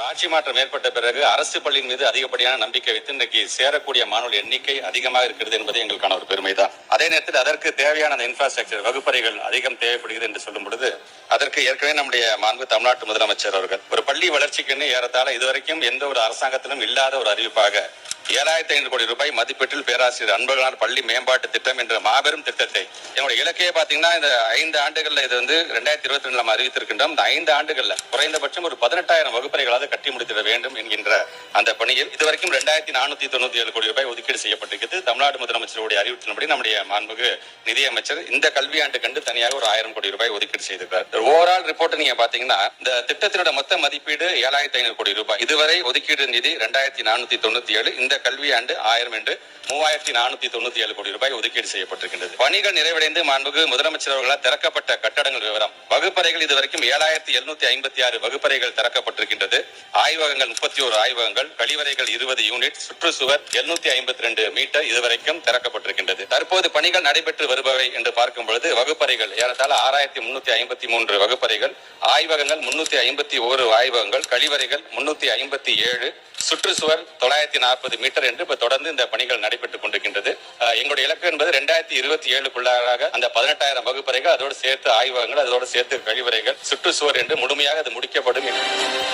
ஆட்சி மாற்றம் ஏற்பட்ட பிறகு அரசு பள்ளியின் மீது அதிகப்படியான நம்பிக்கை வைத்து இன்றைக்கு சேரக்கூடிய மாணவர் எண்ணிக்கை அதிகமாக இருக்கிறது என்பது எங்களுக்கான ஒரு பெருமை தான் அதே நேரத்தில் அதற்கு தேவையான அந்த இன்ஃப்ராஸ்ட்ரக்சர் வகுப்பறைகள் அதிகம் தேவைப்படுகிறது என்று சொல்லும் பொழுது அதற்கு ஏற்கனவே நம்முடைய மாண்பு தமிழ்நாட்டு முதலமைச்சர் அவர்கள் ஒரு பள்ளி வளர்ச்சிக்குன்னு ஏறத்தாழ இதுவரைக்கும் எந்த ஒரு அரசாங்கத்திலும் இல்லாத ஒரு அறிவிப்பாக ஏழாயிரத்தி ஐநூறு கோடி ரூபாய் மதிப்பீட்டில் பேராசிரியர் அன்பகனார் பள்ளி மேம்பாட்டு திட்டம் என்ற மாபெரும் திட்டத்தை என்னுடைய இலக்கையை பாத்தீங்கன்னா இந்த ஐந்து ஆண்டுகள்ல இது வந்து ரெண்டாயிரத்தி இருபத்தி ரெண்டு நம்ம அறிவித்திருக்கின்றோம். இந்த ஐந்து ஆண்டுகள்ல குறைந்தபட்சம் ஒரு பதினெட்டாயிரம் வகுப்பறைகளாக கட்டி முடித்திட வேண்டும் என்கின்ற அந்த பணியில் இதுவரைக்கும் ரெண்டாயிரத்தி நானூத்தி தொண்ணூத்தி ஏழு கோடி ரூபாய் ஒதுக்கீடு செய்யப்பட்டிருக்கிறது. தமிழ்நாடு முதலமைச்சருடைய அறிவிப்பின்படி நம்முடைய மாண்புகு நிதியமைச்சர் இந்த கல்வியாண்டு கண்டு தனியாக ஒரு ஆயிரம் கோடி ரூபாய் ஒதுக்கீடு செய்திருக்கிறார். ஓவரால் ரிப்போர்ட் நீங்க பாத்தீங்கன்னா இந்த திட்டத்தினோட மொத்த மதிப்பீடு ஏழாயிரத்தி ஐநூறு கோடி ரூபாய். இதுவரை ஒதுக்கீடு நிதி ரெண்டாயிரத்தி நானூத்தி தொண்ணூத்தி ஏழு இந்த கல்வியாண்டு ஆயிரம் என்று மூவாயிரத்தி நானூத்தி தொண்ணூத்தி ஏழு கோடி ரூபாய் ஒதுக்கீடு செய்யப்பட்டிருக்கின்றது. பணிகள் நிறைவடைந்து மாண்புக்கு முதலமைச்சர் அவர்களால் திறக்கப்பட்ட கட்டடங்கள் விவரம். வகுப்பறைகள் இதுவரைக்கும் ஏழாயிரத்தி எழுநூத்தி ஐம்பத்தி ஆறு வகுப்பறைகள் திறக்கப்பட்டிருக்கின்றது. ஆய்வகங்கள் முப்பத்தி ஒரு ஆய்வகங்கள் கழிவறைகள் இருபது யூனிட் சுற்றுச்சுவர் எழுநூத்தி ஐம்பத்தி ரெண்டு மீட்டர் இதுவரைக்கும் திறக்கப்பட்டிருக்கின்றது. தற்போது பணிகள் நடைபெற்று வருபவை என்று பார்க்கும் பொழுது வகுப்பறைகள் ஏறத்தாழ ஆறாயிரத்தி முன்னூத்தி ஐம்பத்தி மூன்று வகுப்பறைகள் ஆய்வகங்கள் முன்னூத்தி ஐம்பத்தி ஒரு ஆய்வகங்கள் கழிவறைகள் முன்னூத்தி ஐம்பத்தி ஏழு சுற்றுச்சுவர் தொள்ளாயிரத்தி நாற்பது மீட்டர் என்று இப்ப தொடர்ந்து இந்த பணிகள் நடைபெற்றுக் கொண்டிருக்கின்றது. எங்களுடைய இலக்கு என்பது ரெண்டாயிரத்தி இருபத்தி ஏழுக்குள்ளாக அந்த பதினெட்டாயிரம் வகுப்பறைகள் அதோடு சேர்த்து ஆய்வகங்கள் அதோடு சேர்த்து கழிவறைகள் சுற்றுச்சுவர் என்று முழுமையாக அது முடிக்கப்படும் என்று